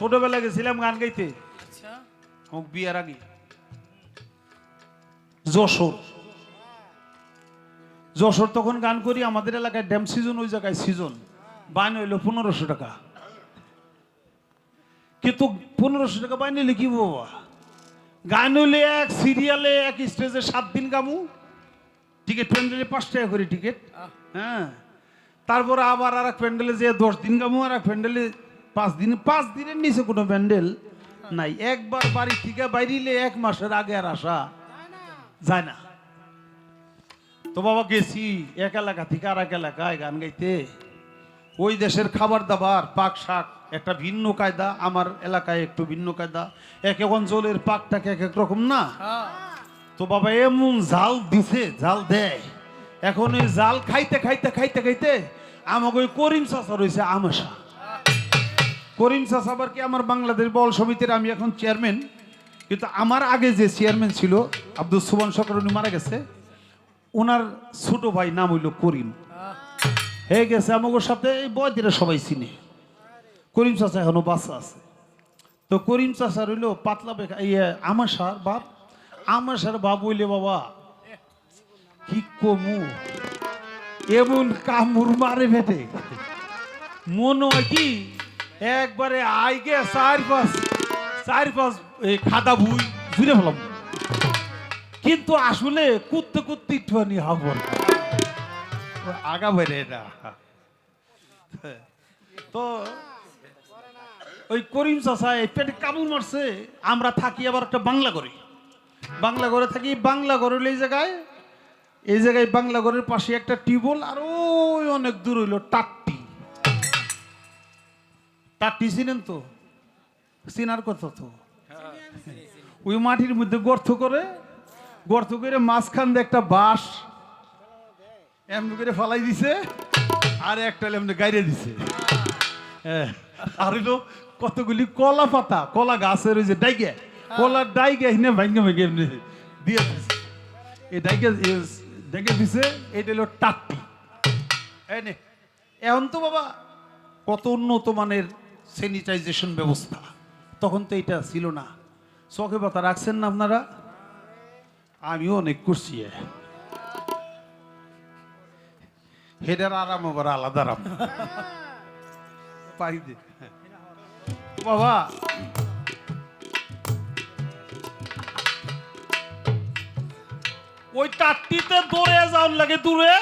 ছোটবেলায় গেছিলাম গান গাইতে। আচ্ছা। হোক বিয়ার আগে। যশোর। যশোর তখন গান করি আমাদের এলাকায় ড্যাম সিজন ওই জায়গায় সিজন বাইন হইল পনেরোশো টাকা। কিন্তু পনেরোশো টাকা বাইন হইলে কি বাবা? গান হইলে এক সিরিয়ালে এক স্টেজে সাত দিন গামু। টিকিট প্যান্ডেলে পাঁচ টাকা করে টিকিট হ্যাঁ। তারপরে আবার আর এক প্যান্ডেলে যে দশ দিন গামু আর এক প্যান্ডেলে পাঁচ দিন, পাঁচ দিনের নিচে কোনো প্যান্ডেল নাই। একবার বাড়ি থেকে বাইরিলে এক মাসের আগে আর আসা যায় না। তো বাবা গেছি, এক এলাকা থেকে আর এক এলাকায় গান গাইতে। ওই দেশের খাবার দাবার, পাক শাক, একটা ভিন্ন কায়দা, আমার এলাকায় একটু ভিন্ন কায়দা। এক এক অঞ্চলের পাকটাকে এক এক রকম না? তো বাবা এমন জাল দিছে জাল দেয়। এখন ওই জাল খাইতে খাইতে খাইতে খাইতে আমাকে ওই করিম চাষা রয়েছে, আমাশা। করিম চাষা আবার কি আমার বাংলাদেশ বল সমিতির আমি এখন চেয়ারম্যান। কিন্তু আমার আগে যে চেয়ারম্যান ছিল, আব্দুল সুবন সরকার, উনি মারা গেছে। ওনার ছোট ভাই নাম হইল করিম। হয়ে গেছে আমাকে সাথে এই বয়দিরা সবাই চিনে। করিম চাষা এখনও বাচ্চা আছে। তো করিম চাষা রইল পাতলা বেখা ইয়ে আমাশার বাপ। আমাশার বাপ হইলে বাবা, কি কমু? এমন কামুর মারে ভেটে মনে হয় কি একবারে আইগে চার পাঁচ চার পাঁচ এই খাদা ভুই জুড়ে ফেলাম। কিন্তু আসলে কুত্তে কুত্তে একটুখানি হবর আগা বেড়ে এটা তো ওই করিম চাষা এই পেটে কামড় মারছে আমরা থাকি আবার একটা বাংলা ঘরে। বাংলা ঘরে থাকি বাংলা ঘরে এই জায়গায় এই জায়গায় বাংলা ঘরের পাশে একটা টিউবওয়েল আর ওই অনেক দূর হইল টাট্টি। টাট্টি চিনেন তো চিনার কথা তো। ওই মাটির মধ্যে গর্ত করে গর্ত করে মাঝখান দিয়ে একটা বাঁশ এমনি করে ফালাই দিছে আর একটা এমনি গাইরে দিছে। হ্যাঁ, আর হইল কতগুলি কলা পাতা কলা গাছের ওই যে ডাইগে কলার ডাইগে হিনে ভাঙ্গে ভাঙ্গে এমনি দিয়ে দিছে। এই ডাইগে ডেকে দিছে এটা হলো টাট্টি। এখন তো বাবা কত উন্নত মানের স্যানিটাইজেশন ব্যবস্থা। তখন তো এটা ছিল না। চোখে পাতা রাখছেন না আপনারা? আমিও অনেক করছি। হেডের আরাম আবার আলাদা আরাম। বাবা। ওই টাট্টিতে দৌড়ে যাওয়ার লাগে দূরে।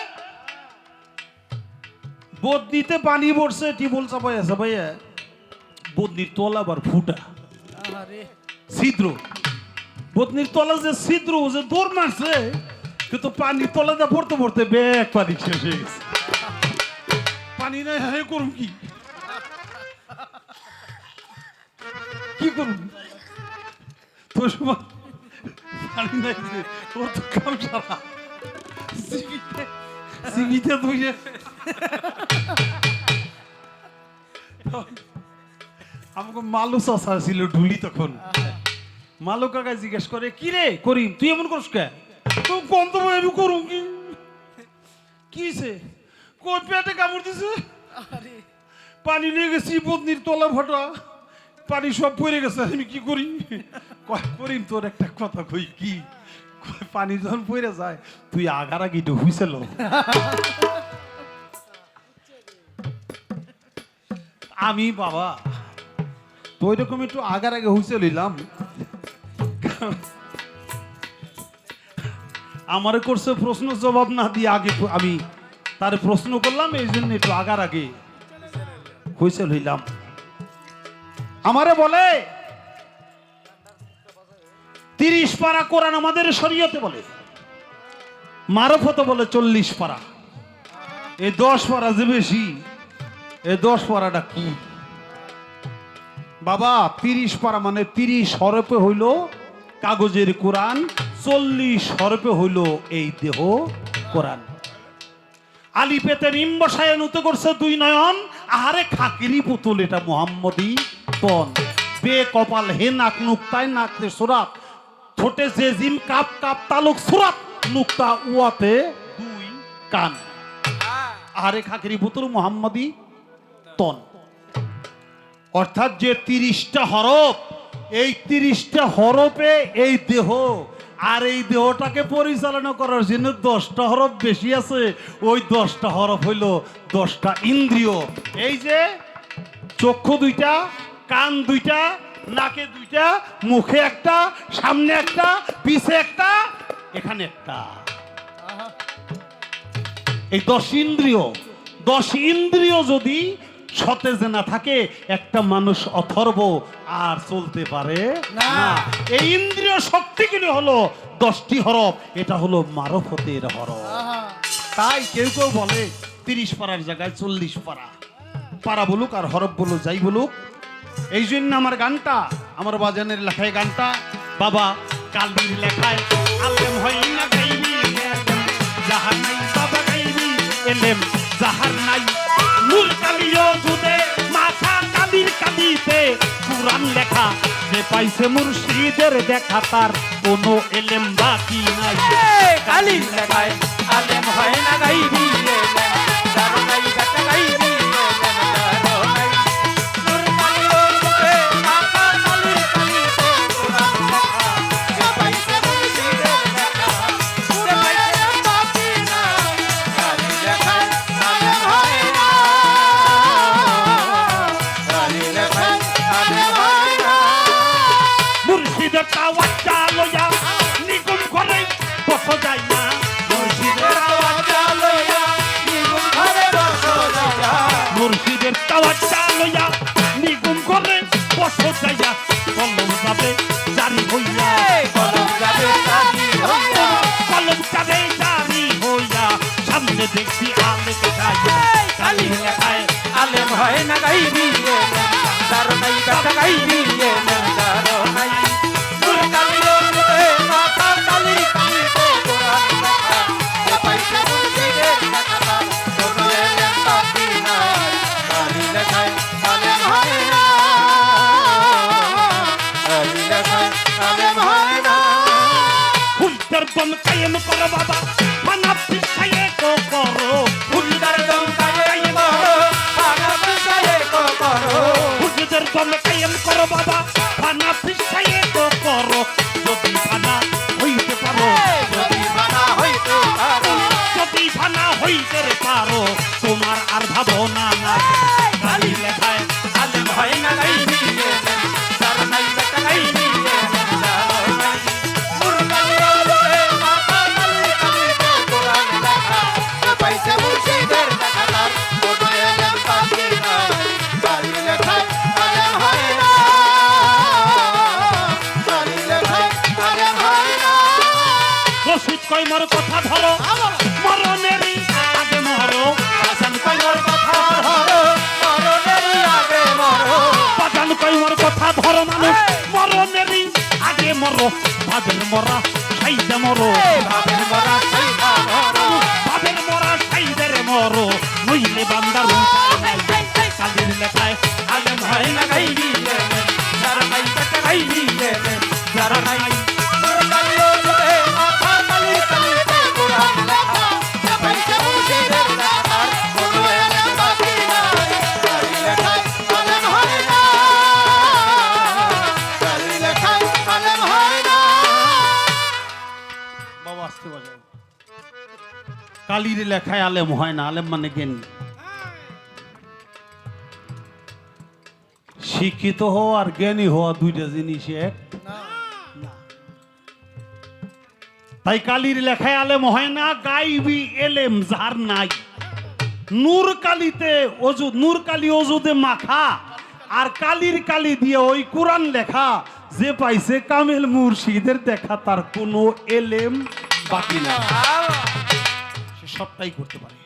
বদনিতে পানি পড়ছে টিবল চাপাই আছে ভাইয়া। বদনির তলা আবার ফুটা। ছিদ্র। বদনির তলা যে ছিদ্র যে দৌড় মারছে কিন্তু পানি তলা তলাতে পড়তে পড়তে ব্যাগ পানি শেষ হয়ে গেছে। পানি নাই হ্যাঁ করুন কি? কি করুন তোর সময় পানি নাই যে তো কাম সারা। সিবিতে তুই আমাকে মালু চাষা ছিল ঢুলি তখন। মালু কাকা জিজ্ঞেস করে কি রে করিম তুই এমন করস কে? তো গন্ধ ভাই আমি করুম কি? কি হয়েছে কই পেটে কামড় দিছে? আরে। পানি নিয়ে গেছি বদনির তলা ফাটা পানি সব পড়ে গেছে আমি কি করি? কয় করিম তোর একটা কথা কই কি? পানি যখন পড়ে যায় তুই আগার আগে হুইছিল আমি বাবা তো ওইরকম একটু আগার আগে হুইসে লইলাম। আমারে করছে প্রশ্ন জবাব না দিয়ে আগে আমি তার প্রশ্ন করলাম, এই জন্য একটু আগার আগে হুইসেল হইলাম আমারে বলে, তিরিশ পারা কোরআন আমাদের শরীয়তে বলে, মারফত বলে চল্লিশ পারা। এই দশ পারা যে বেশি এই দশ পারাটা কি? বাবা, তিরিশ পারা মানে তিরিশ হরপে হইল কাগজের কোরআন, চল্লিশ হরপে হইল এই দেহ কোরআন। আলি পেতে নিম্বসায় নুত করছে দুই নয়ন, আহারে খাকিরি পুতুল এটা মোহাম্মদী পন বে কপাল হে নাক নুক্তায় নাকতে সুরাত, ঠোঁটে যে জিম কাপ কাপ তালুক সুরাত, নুক্তা উয়াতে দুই কান। আহারে খাকিরি পুতুল মোহাম্মদী তন। অর্থাৎ যে তিরিশটা হরফ, এই তিরিশটা হরফে এই দেহ, আর এই দেহটাকে পরিচালনা করার জন্য দশটা হরফ বেশি আছে। ওই দশটা হরফ হইল দশটা ইন্দ্রিয়। এই যে চক্ষু দুইটা, কান দুইটা, নাকে দুইটা, মুখে একটা, সামনে একটা, পিছে একটা, এখানে একটা। এই দশ ইন্দ্রিয় দশ ইন্দ্রিয় যদি সতেজ না থাকে একটা মানুষ অথর্ব আর চলতে পারে না। এই ইন্দ্রিয় শক্তিগুলি হলো দশটি হরফ এটা হলো মারফতের হরফ। তাই কেউ কেউ বলে তিরিশ পাড়ার জায়গায় চল্লিশ পাড়া। পাড়া বলুক আর হরফ বলুক যাই বলুক। এই জন্য আমার গানটা আমার বাজানের লেখায় গানটা বাবা কালির লেখায় আলেম হয় না গাইবি যাহার নাই বাবা গাইবি এলেম যাহার নাই পাইছে মুর্শিদের দেখা তার কোনো এলেম বাকি নাই। কালি লেখায় আলেম হয় না গাইবি। মুর্শিদের তাওয়াজ্জা লইয়া নিগুম করে বস যায় না মুর্শিদের আওয়াজ লইয়া নিগুম ঘরে বসো রাজা মুর্শিদের তাওয়াজ্জা লইয়া নিগুম দম কায়েম করো বাবা। ফানা পিছায়ে করো। দম করো। কো করো। হুজুদের দম কায়েম করো বাবা। ফানা পিছায়ে তো করো। যদি ফানা হইতে পারো। যদি বানা হইতে পারো। যদি ফানা হইতে পারো। তোমার আর ভাবনা না কয় মোর কথা ধরো? মরণেরই আগে মরো। হাসান কইর কথা ধরো? মরণেরই আগে মরো। বাজান কয় মোর কথা ধরো মানুষ মরণেরই আগে মরো। ভাবের মরা সাইতে মরো। ভাবের মরা সাইদা মরো। বাবের মরা সাইদের মরো। নইলে বান্দার কালির লেখায় আলেম হয় না গাইবি যারা নাই বেটা গাইবি যারা নাই আসতে বাজাও কালির লেখায় আলেম হয় না আলেম মানে জ্ঞান। শিক্ষিত হওয়া আর জ্ঞানী হওয়া দুইটা জিনিস এক। তাই কালির লেখায় আলেম হয় না গাইবি এলেম যার নাই। নূর কালিতে অজু নূর কালি অজুদে মাখা আর কালির কালি দিয়ে ওই কোরআন লেখা যে পাইছে কামেল মুর্শিদের দেখা তার কোনো এলেম বাকি না সে সবটাই করতে পারে।